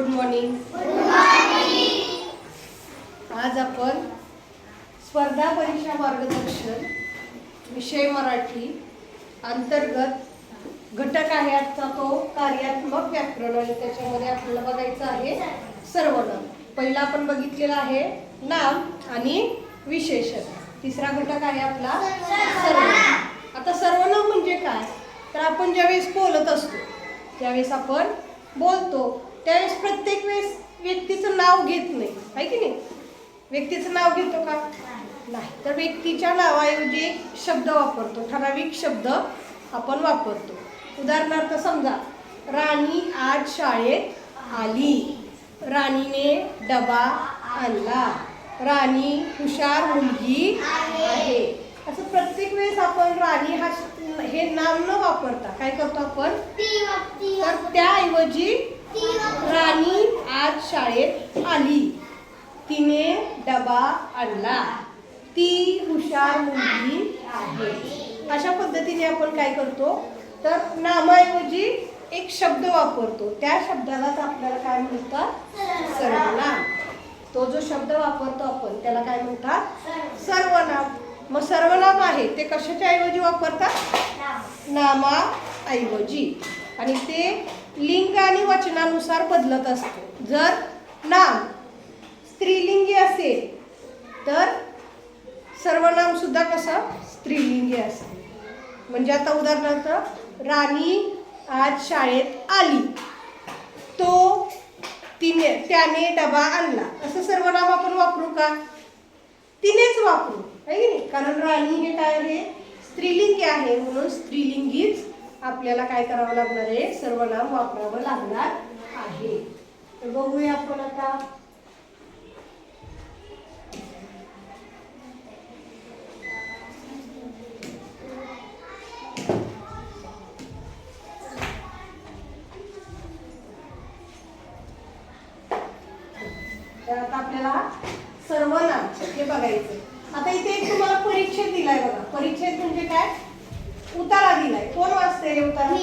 Good morning आज आपण स्पर्धा परीक्षा मार्गदर्शन विषय मराठी अंतर्गत घटक आहे आजचा तो कार्यात्मक व्याकरण आणि त्याच्यामध्ये आपल्याला बघायचं आहे सर्वनाम पहिला आपण बघितलेला आहे नाम आणि विशेषण. तिसरा घटक आहे आपला सर्वनाम. आता सर्वनाम म्हणजे काय? तर आपण ज्यावेळेस बोलत असतो त्यावेळेस आपण बोलतो. त्यावेळेस प्रत्येक वेळेस व्यक्तीचं नाव घेत नाही. आहे की नाही? व्यक्तीचं नाव घेतो का? नाही. तर व्यक्तीच्या नावाऐवजी एक शब्द वापरतो. ठराविक शब्द आपण वापरतो. उदाहरणार्थ समजा राणी आज शाळेत आली. राणीने डबा आणला. राणी हुशार मुलगी आहे. असं प्रत्येक वेळेस आपण राणी हा हे नाव न वापरता काय करतो आपण? तर त्याऐवजी राणी आज शाळेत आली. तिने डबा आणला. ती हुशार मुलगी आहे. अशा पद्धतीने आपण काय करतो? तर नामाऐवजी एक शब्द वापरतो. त्या शब्दालाच आपल्याला काय म्हणतात? सर्वनाम. तो जो शब्द वापरतो आपण त्याला काय म्हणतात? सर्वनाम. मग सर्वनाम आहे ते कशाच्या ऐवजी वापरतात? नामाऐवजी. आणि ते लिंग आणि वचनानुसार बदलत असतो. जर नाम स्त्रीलिंगी असेल तर सर्वनाम सुद्धा कसं? स्त्रीलिंगी असते. म्हणजे आता उदाहरणार्थ राणी आज शाळेत आली. तो तिने त्याने डबा आणला. असं सर्वनाम आपण वापरू का? तिनेच वापरू. आहे की नाही? कारण राणी हे काय आहे? स्त्रीलिंगी आहे. म्हणून स्त्रीलिंगीच आपल्याला काय करावं लागणार आहे? सर्वनाम वापरावं लागणार आहे. तर बघूया आपण आता तर आता आपल्याला सर्वनाम हे बघायचं आता इथे एक तुम्हाला परीक्षेत दिलाय बघा परीक्षेत म्हणजे काय उतारा दिलाय कोण वाचते हे उतारा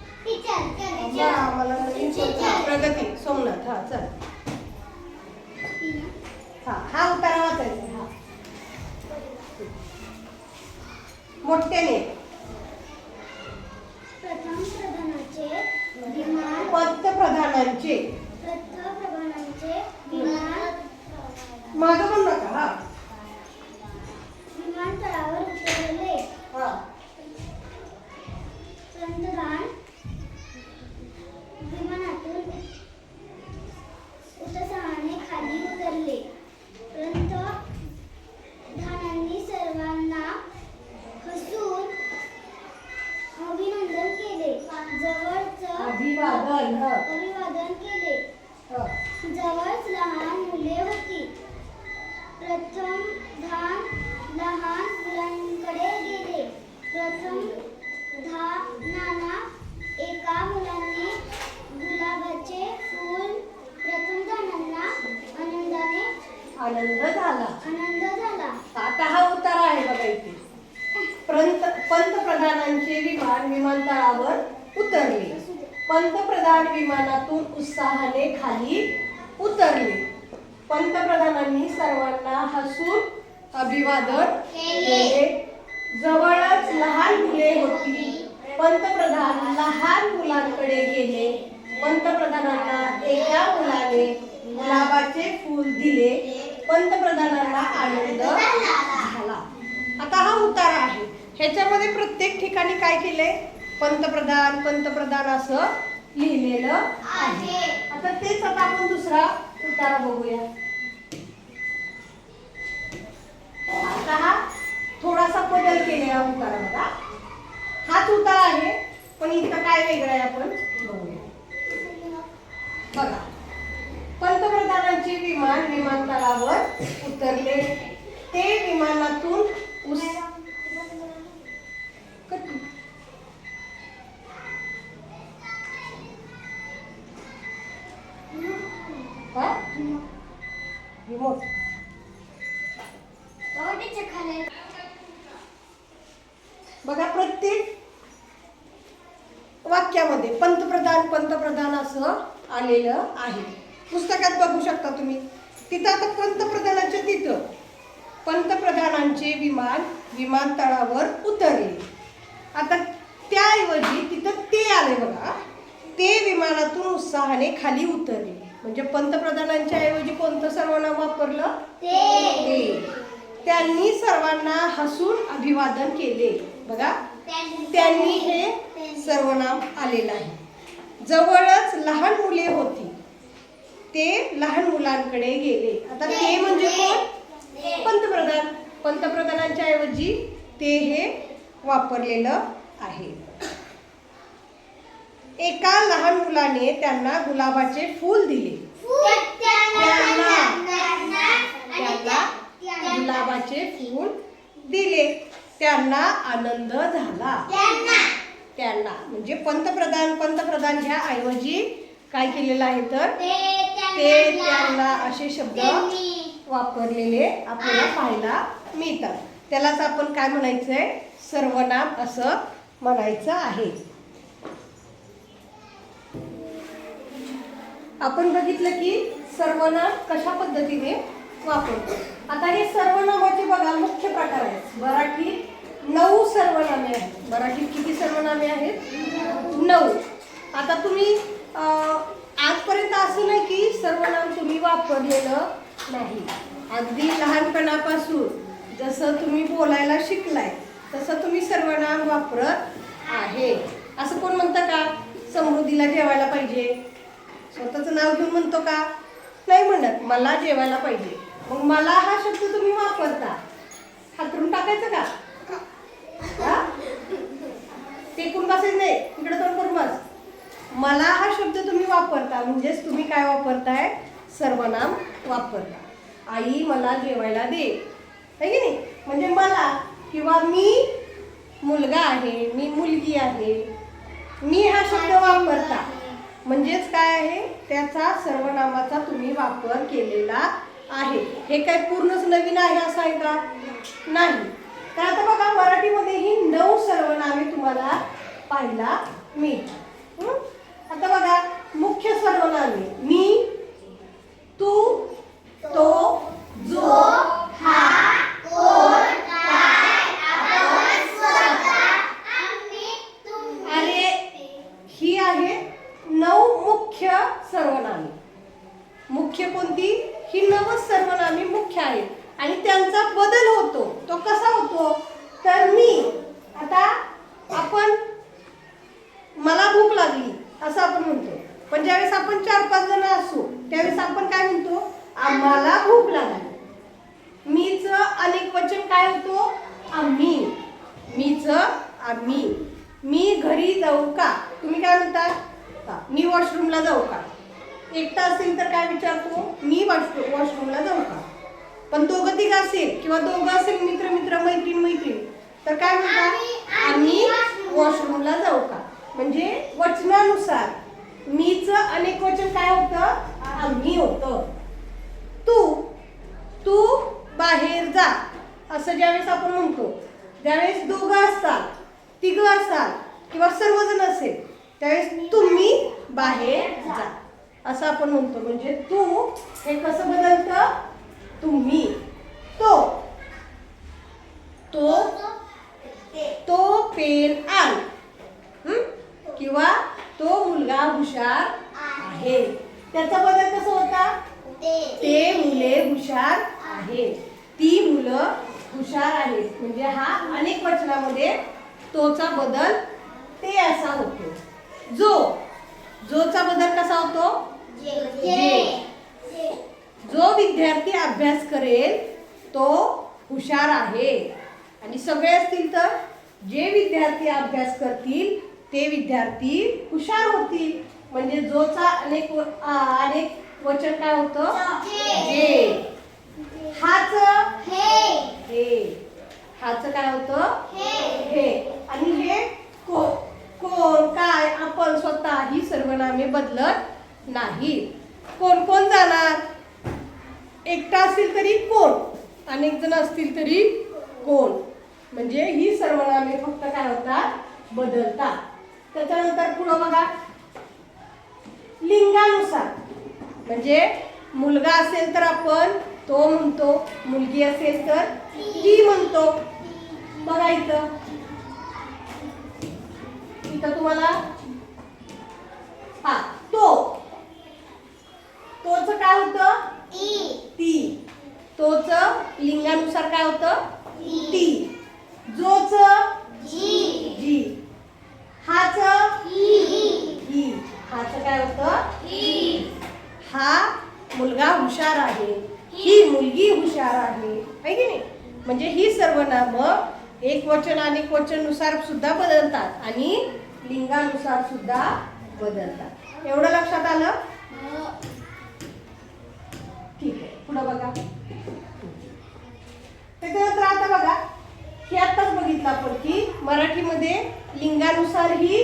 आम्हा- आम्हाला नवीन शब्द- हा, प्रगती सोमनाथ हा चल हा हा उतारा वाचायचा हा मोठ्याने प्रथम प्रधानाचे विमान पंतप्रधानांचे पंतप्रधानांचे विमान मागं म्हणू नका हा विमानतळावर उतरले हा पंतप्रधान विमानातून उत्साहाने खाली उतरले पंतप्रधानांनी सर्वांना हसून अभिनंदन केले जवळच अभिवादन हा अभिवादन केले हा जवळच लहान मुले होती प्रथम धान लहान मुलांकडे गेले प्रथम धानाना एका मुलाने गुलाबाचे फूल प्रथम धानांना आनंदाने आनंद झाला. आनंद झाला. आता हा उतारा आहे बघा इथे. पंत पंतप्रधानांचे विमान विमानतळावर उतरले. पंतप्रधान विमानातून उत्साहाने खाली उतरले. पंतप्रधानांनी सर्वांना हसून अभिवादन केले. जवळच लहान मुले होती. पंतप्रधान लहान मुलांकडे गेले. पंतप्रधानांना एका मुलाने गुलाबाचे फूल दिले. पंतप्रधानांना आनंद झाला. आता हा उतारा आहे. ह्याच्यामध्ये प्रत्येक ठिकाणी काय केलंय? पंतप्रधान पंतप्रधान असं लिहिलेलं आहे. आता तेच आता आपण दुसरा उतारा बघूया. आता हा थोडासा बदल केलेला उतारा बघा. हाच उतारा आहे पण इथं काय वेगळं आहे आपण बघूया. बघा. पंतप्रधानांचे विमान विमानतळावर उतरले. ते विमानातून उस रिमोट बघा प्रत्येक वाक्यामध्ये पंतप्रधान पंतप्रधान असं आलेलं आहे. पुस्तकात बघू शकता तुम्ही. तिथं आता पंतप्रधानाच्या तिथं. पंतप्रधानांचे विमान विमानतळावर उतरले. आता त्याऐवजी तिथं ते आले बघा. ते विमानातून उत्साहाने खाली उतरले. म्हणजे पंतप्रधानांच्या ऐवजी कोणतं सर्वनाम वापरलं? ते. त्यांनी सर्वांना हसून अभिवादन केले. बघा. त्यांनी हे सर्वनाम आलेलं आहे. जवळच लहान मुले होती. ते लहान मुलांकडे गेले. आता ते म्हणजे कोण? पंतप्रधान. पंतप्रधानांच्या ऐवजी ते हे वापरलेलं आहे. एका लहान मुलाने त्यांना गुलाबाचे फूल दिले. त्यांना गुलाबाचे फूल दिले. त्यांना आनंद झाला. त्यांना. म्हणजे पंतप्रधान पंतप्रधान ह्या ऐवजी काय केलेलं आहे तर? ते त्यांना असे शब्द वापरलेले आपल्याला पाहायला मिळतात. त्यालाच आपण काय म्हणायचंय? सर्वनाम असं म्हणायचं आहे. आपण बघितलं की सर्वनाम कशा पद्धतीने वापरतो? आता हे सर्वनामाचे बघा मुख्य प्रकार आहेत. मराठीत नऊ सर्वनामे आहेत. मराठीत किती सर्वनामे आहेत? नऊ. आता तुम्ही आजपर्यंत असं नाही की सर्वनाम तुम्ही वापरलेलं नाही. अगदी लहानपणापासून जसं तुम्ही बोलायला शिकलाय तसं तुम्ही सर्वनाम वापरत आहे. असं कोण म्हणतं का? समृद्धीला जेवायला पाहिजे. स्वतःचं नाव घेऊन म्हणतो का? नाही म्हणत. मला जेवायला पाहिजे. मग मला हा शब्द तुम्ही वापरता. हातरून टाकायचं का? हा? टेकून बसायचं नाही. इकडे तोंड करून बस. मला हा शब्द तुम्ही वापरता म्हणजेच तुम्ही काय वापरताय? सर्वनाम वापरता. आई मला जेवायला दे. है की नाही? म्हणजे मला किंवा मी मुलगा आहे मी मुलगी आहे मी हा शब्द वापरता. म्हणजेच काय आहे? त्याचा सर्वनामाचा तुम्ही वापर केलेला आहे. हे काय पूर्णच नवीन आहे असं आहे का नाही. तर आता बघा मराठीमध्ये ही नऊ सर्वनामे तुम्हाला पाहायला मिळतात? आता बघा मुख्य सर्वनामे मी तू तो जो अरे ही आहे नऊ मुख्य सर्वनामे. मुख्य कोणती? ही नव सर्वनामे मुख्य आहेत आणि त्यांचा बदल होतो. तो कसा होतो? तर मी आता आपण मला भूक लागली. असं आपण म्हणतो. पण ज्यावेळेस आपण चार पाच जण असू त्यावेळेस आपण काय म्हणतो? आम्हाला भूक लागली. मीच अनेक वचन काय होतो? आम्ही. मीच आम्ही. मी घरी जाऊ का? तुम्ही काय म्हणता? मी वॉशरूमला जाऊ का? एकटा असेल तर काय विचारतो? मी वॉशरूम वॉशरूमला जाऊ का? पण दोघं तिघं असेल किंवा दोघं असेल मित्र मित्र मैत्रीण मैत्रीण तर काय म्हणतात आम्ही वॉशरूमला जाऊ का? म्हणजे वचनानुसार. मीच अनेक वचन काय होतं? आम्ही होतं. तू तू बाहेर जा असं ज्यावेळेस आपण म्हणतो. ज्यावेळेस दोघं असतात तिघं असाल किंवा सर्वजण असेल त्यावेळेस तुम्ही बाहेर जा. असं आपण म्हणतो. म्हणजे तू हे कसं बदलतं? तुम्ही. तो तो तो पेन आण. किंवा तो मुलगा हुशार आहे. त्याचा बदल कसा होता? ते. मुले हुशार आहेत ती मुलं हुशार आहेत. म्हणजे हा अनेक वचनामध्ये तोचा बदल ते असा होतो. जो जोचा बदल कसा होतो? जो विद्यार्थी अभ्यास करेल तो हुशार आहे. आणि सगळे असतील तर? जे विद्यार्थी अभ्यास करतील ते विद्यार्थी हुशार होतील. म्हणजे जोचा अनेक अनेक वचन काय होतं? जे. हाच हे. हाच काय होतं? हे. आणि हे को कोण काय आपण स्वतः ही सर्वनामे बदलत नाही कोण कोण जाणार? एकटा असेल तरी कोण? अनेक जण असतील तरी कोण? म्हणजे ही सर्वनामे फक्त काय होतात? बदलतात. त्याच्यानंतर पुढं बघा. लिंगानुसार. म्हणजे मुलगा असेल तर आपण तो म्हणतो मुलगी असेल तर ती म्हणतो. बघा इथं. इथं तुम्हाला हा तो. तोच काय होतं? ती. तोच लिंगानुसार काय होतं? ती. जोच जी हाच ही हाच काय होतं? हा मुलगा हुशार आहे. ही मुलगी हुशार आहे. है की नाही? म्हणजे ही सर्वनाम एक वचन अनेक वचननुसार सुद्धा बदलतात आणि लिंगानुसार सुद्धा बदलतात. एवढं लक्षात आलं? ठीक आहे. पुढं बघा. त्याच्यानंतर आता बघा. हे आताच बघितलं आपण की मराठीमध्ये लिंगानुसार ही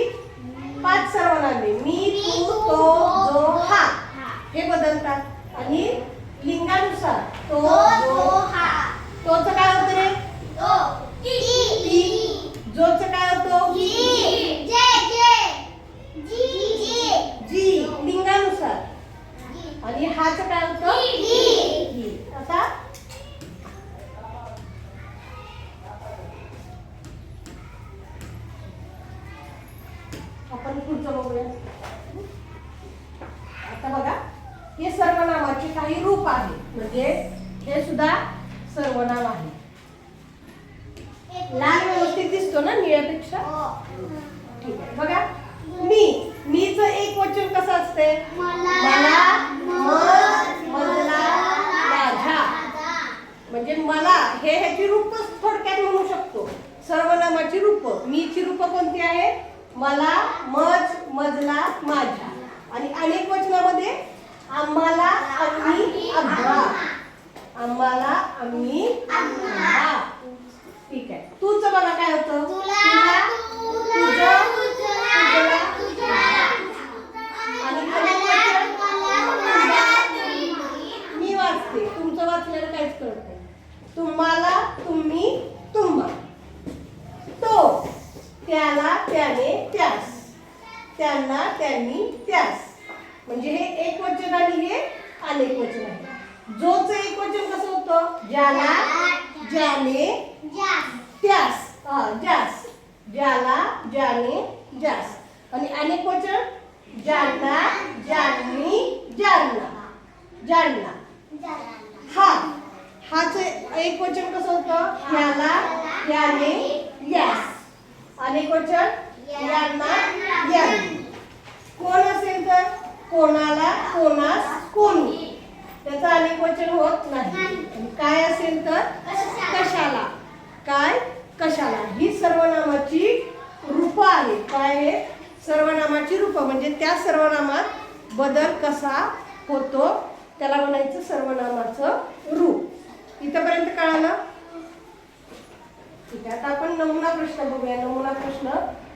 पाच सर्वनामे मी तू तो जो हा हे बदलतात. आणि लिंगानुसार तो जो तोच काय होतं रे? ती जोच काय होतो? जी लिंगानुसार. आणि हाच काय होतं? ही. आता आपण पुढचं बघूया. आता बघा हे सर्वनामाचे काही रूप आहे. म्हणजे हे सुद्धा सर्वनाम आहे. लाल व्यवस्थित दिसतो ना निळ्यापेक्षा? ठीक आहे. बघा मी मीच एक वचन कसं असते? मला माझ्या म्हणजे मला हे ह्याची रूप थोडक्यात म्हणू शकतो. सर्वनामाची रूप. मीची रूप कोणती आहे? मला मज मजला माझ्या. आणि अनेक वचनामध्ये आम्हाला आम्ही आम्हा आम्हाला आम्ही ठीक आहे. तूच बघा काय होतं आणि अनेक वचन मी वाचते तुमचं वाचलेलं काहीच कळत नाही तुम्हाला तुम्ही तुम्हा तो त्याला त्याने त्यास. त्यांना त्यांनी त्यास. म्हणजे हे एक वचन आणि हे अनेक वचन आहे. जोच एक वचन कसं होतं? ज्याला ज्याने त्यास. जास ज्याला ज्याने जास आणि अनेक वचन? ज्यांना ज्यांनी ज्यांना. ज्यांना. हा. हाच एक वचन कसं होतं? ह्याला याने यास. अनेक वचन यांना यांनी. कोण असेल तर? कोणाला कोणास कोणी? त्याचं अनेक वचन होत नाही. काय असेल तर? कशाला. काय? कशाला? ही सर्वनामाची रूप आहेत काय आहे सर्वनामाची रूप. म्हणजे त्या सर्वनामात बदल कसा होतो? त्याला म्हणायचं सर्वनामाचं रूप. इथपर्यंत कळालं? ठीक आहे आता आपण नमुना प्रश्न बघूया नमुना प्रश्न.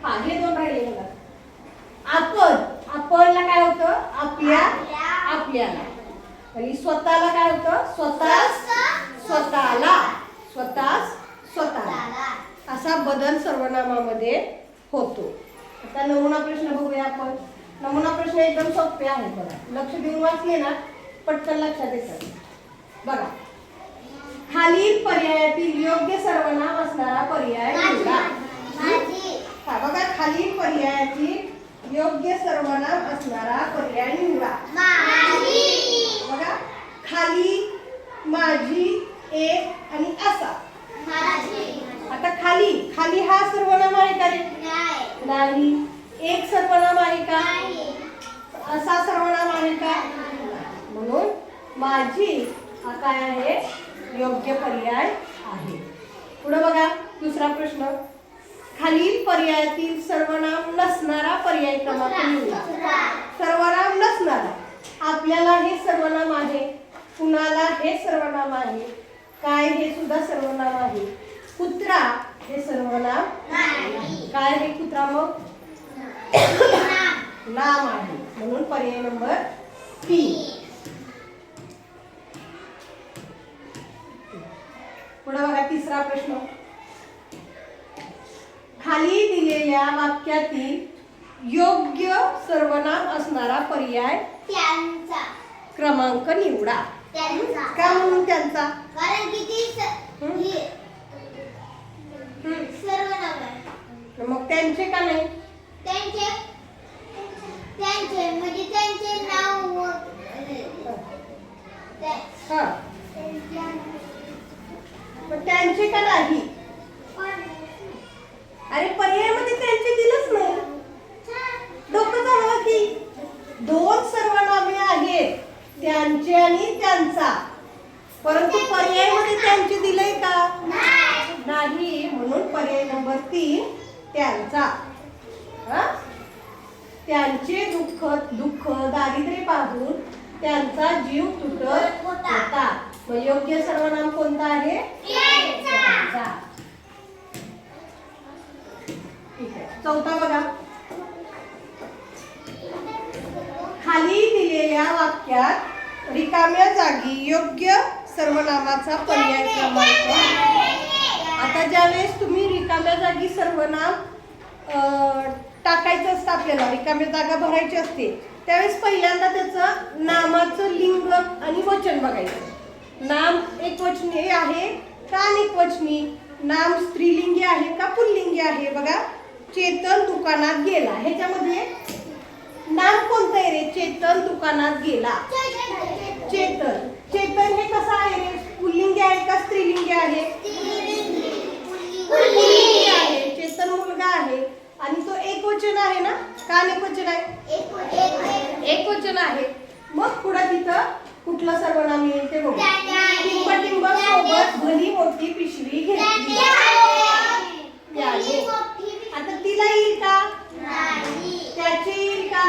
हा हे दोन राहिले बघा. आपण आपणला काय होतं? आपल्या आपल्याला. आणि स्वतःला काय होतं? स्वतः स्वतःला. स्वतः स्वतःला. असा बदल सर्वनामामध्ये होतो. आता नमुना प्रश्न बघूया आपण. नमुना प्रश्न एकदम सोपे आहेत बघा. लक्ष देऊन वाचले ना पटकन लक्षात येतात बघा. खालील पर्यायातील योग्य सर्वनाम असणारा पर्याय निवडा. हा बघा खालील पर्यायातील योग्य सर्वनाम असणारा पर्याय निवडा. बघा खाली माझी एक आणि असा. आता खाली खाली हा सर्वनाम आहे का रे? नाही. एक सर्वनाम आहे का? असा सर्वनाम आहे का? म्हणून माझी हा काय आहे? योग्य पर्याय आहे. पुढे बघा दुसरा प्रश्न. खालील पर्यायातील सर्वनाम नसणारा पर्याय क्रमांक निवडा सर्वनाम नसणारा. आपल्याला हे सर्वनाम आहे. कुणाला हे सर्वनाम आहे? काय हे सुद्धा सर्वनाम आहे. कुत्रा हे सर्वनाम नाही. काय हे कुत्रा मग? नाम. आहे. म्हणून पर्याय नंबर तीन पुढे बघा तिसरा प्रश्न. खाली दिलेल्या वाक्यातील योग्य सर्वनाम असणारा पर्याय त्यांचा. क्रमांक निवडा. त्यांचा. का म्हणून त्यांचा? कारण की ती. सर्वनाम आहे. मग त्यांचे का नाही? त्यांचे त्यांचे म्हणजे त्यांचे नाव हा. पण त्यांचे का नाही? अरे पर्यायामध्ये त्यांचे दिलंच नाही. डोकं चालवा की. दोन सर्वनामे आहेत त्यांचे आणि त्यांचा. परंतु पर्यायामध्ये त्यांचे दिलंय का? नाही. म्हणून पर्याय नंबर तीन त्यांचा. हा? त्यांचे दुःख दुःख दारिद्र्य पाहून त्यांचा जीव तुटत होता. मग योग्य सर्वनाम कोणता आहे. ठीक आहे. चौथा बघा. खाली दिलेल्या वाक्यात रिकाम्या जागी योग्य सर्वनामाचा पर्याय क्रमांक आता ज्यावेळेस तुम्ही रिकाम्या जागी सर्वनाम टाकायचं असतं आपल्याला रिकाम्या जागा भरायची असते त्यावेळेस पहिल्यांदा त्याचं नामाचं लिंग आणि वचन बघायचं. नाम एकवचनी आहे का अनेकवचनी नाम स्त्रीलिंगी आहे का पुल्लिंगी आहे? बघा चेतन दुकानात गेला. ह्याच्यामध्ये नाम कोणतं आहे रे? चेतन दुकानात गेला. चेतन. चेतन हे कसं आहे रे? पुल्लिंगी आहे का स्त्रीलिंगी आहे? पुल्लिंगी आहे. चेतन मुलगा आहे आणि तो एक वचन आहे ना? का अनेक वचन आहे? एक वचन आहे. मग पुढे तिथं कुठलं सर्वनाम येईल ते बघू. टिंब सोबत भली मोठी पिशवी घेतली. आता तिला येईल का? त्याचे येईल का?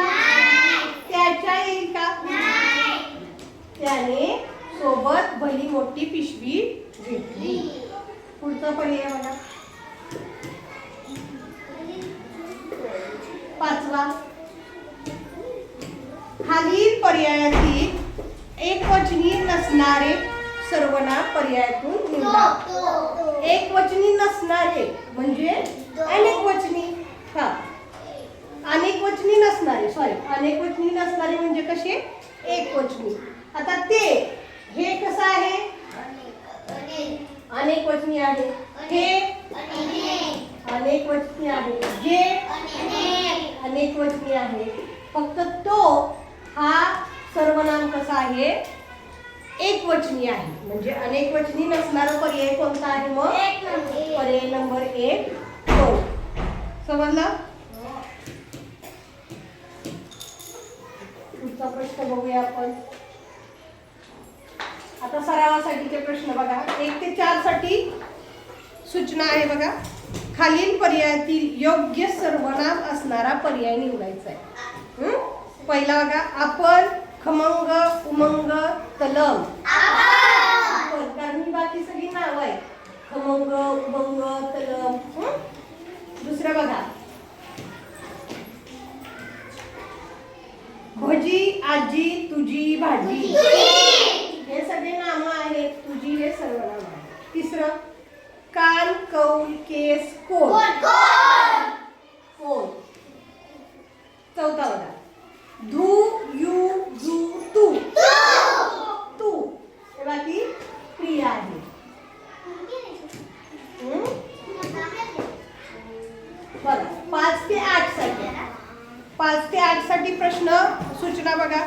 त्याच्या येईल का? त्याने सोबत भली मोठी पिशवी घेतली. पुढचा पर्याय बघा. पर्यायातून निवडा. एक वचनी नसणारे म्हणजे? अनेक वचनी. हा. अनेक वचनी नसणारे. सॉरी अनेक वचनी नसणारे म्हणजे कसे? एक वचनी. आता ते हे कसं आहे? अनेक वचनी आहे. हे? अनेक वचनी आहे. जे? अनेक वचनी आहे. फक्त तो हा सर्वनाम कसा आहे? एक वचनी आहे. म्हणजे अनेक वचनी नसणारा पर्याय कोणता आहे मग? पर्याय नंबर एक. तो समजला? पुढचा प्रश्न बघूया आपण. आता सरावासाठीचे प्रश्न बघा. एक ते चारसाठी सूचना आहे बघा. खालील पर्यायातील योग्य सर्वनाम असणारा पर्याय निवडायचा आहे. हं? पहिला बघा आपण खमंग उमंग आपण. कारण ही बाकी सगळी नाव आहे खमंग उमंग तलम हं? दुसरं बघा. भजी आजी तुझी भाजी. हे सगळे नामं आहेत. तुझी हे सर्वनाम आहे तिसरं कान कौल केस कोण कोण चौथा बघा. धू यू जू तू. तू. हे बाकी क्रिया आहे. बघा पाच ते आठसाठी. पाच ते आठसाठी प्रश्न सूचना बघा.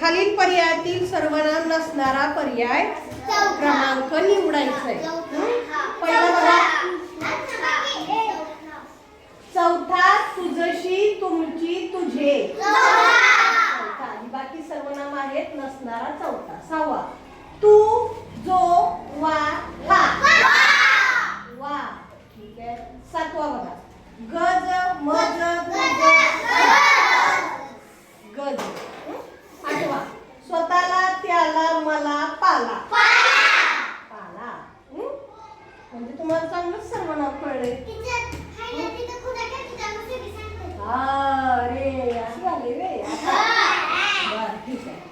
खालील पर्यायातील सर्वनाम नसणारा पर्याय क्रमांक निवडायचा आहे पहिला बघा. चौथा तुझशी तुमची तुझे. चौथा. बाकी सर्वनाम आहेत नसणारा चौथा. सहावा. तू जो वा हा वा. ठीक आहे. सातवा बघा. गज मज गज गज? आठवा. स्वतःला त्याला मला पाला. पाला. हं? म्हणजे तुम्हाला चांगलंच सर्वनाम कळले अरे असं झाले रे बरं, ठीक आहे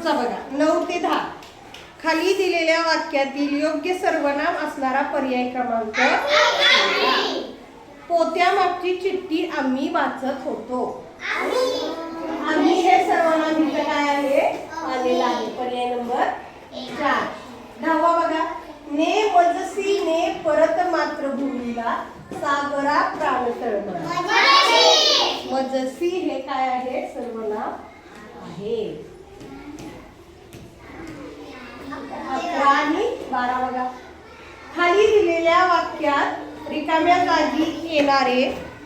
पुढचा बघा. नऊ ते दहा. खाली दिलेल्या वाक्यातील योग्य सर्वनाम असणारा पर्याय क्रमांक. पोत्यामागची चिठ्ठी आम्ही वाचत होतो. आम्ही हे सर्वनाम इथं काय आहे? आलेलं आहे. पर्याय नंबर चार. दहावा बघा. ने मजसी ने परत मातृभूमीला सागरा प्राण तळमळा हे काय आहे? सर्वनाम आहे. अकरा आणि बारा बघा. खाली दिलेल्या वाक्यात रिकाम्या जागी येणारे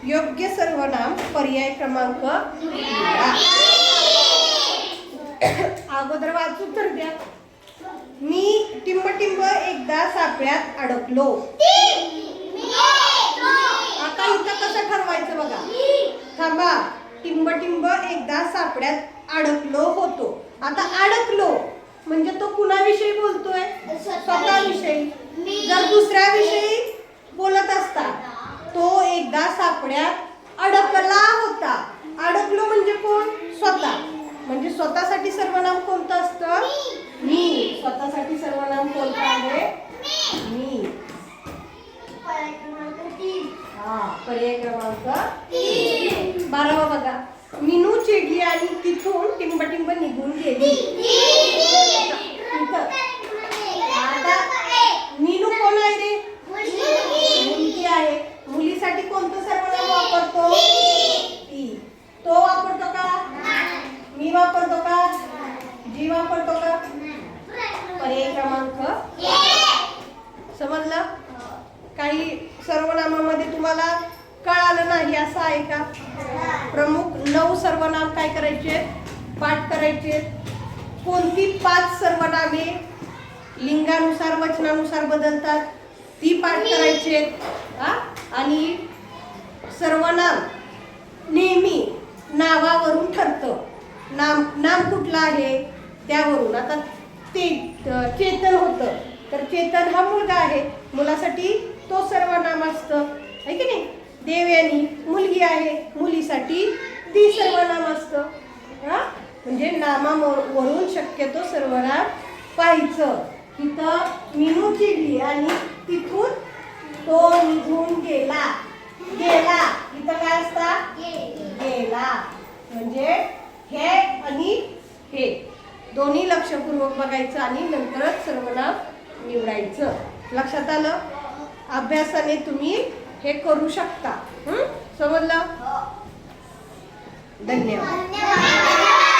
योग्य सर्वनाम पर्याय क्रमांक अगोदर वाचू तर द्या. मी टिंब टिंब एकदा सापळ्यात अडकलो. आता इथं कसं ठरवायचं बघा. थांबा. टिंब टिंब एकदा सापड्यात अडकलो होतो. आता अडकलो. म्हणजे तो कुणाविषयी बोलतोय? स्वतःविषयी. जर दुसऱ्याविषयी बोलत असता तो एकदा सापड्यात अडकला होता. अडकलो म्हणजे कोण? स्वतः. म्हणजे स्वतःसाठी सर्वनाम कोणतं असतं? मी. स्वतःसाठी सर्वनाम कोणतं आहे? मी. हा पर्याय क्रमांक बारावा बघा. मिनू चिडली आणि तिथून टिंब टिंब निघून गेली. आता मीनू कोण आहे रे मुलगी आहे मुलीसाठी कोणतं सर्वनाम वापरतो ती तो वापरतो का मी वापरतो का जी वापरतो का पर्याय क्रमांक समजलं काही सर्वनामामध्ये तुम्हाला कळालं नाही असं आहे का प्रमुख नऊ सर्वनाम काय करायचे पाठ करायचे कोणती पाच सर्वनामे लिंगानुसार वचनानुसार बदलतात ती पाठ करायचे हा आणि सर्वनाम नेहमी नावावरून ठरतं नाम नाम कुठलं आहे त्यावरून आता ते चेतन होतं. तर चेतन हा मुलगा आहे. मुलासाठी तो सर्वनाम असतं आहे की नाही? देवयानी मुलगी आहे. मुलीसाठी ती सर्वनाम असतं हा? म्हणजे नामावरून शक्यतो सर्वनाम पाहायचं. तिथं मिनू चिडली आणि तिथून तो निघून गेला. गेला. इथं काय असता? गेला. म्हणजे हे आणि हे. दोन्ही लक्षपूर्वक बघायचं आणि नंतरच सर्वनाम निवडायचं. लक्षात आलं? अभ्यासाने तुम्ही हे करू शकता. समजलं? धन्यवाद.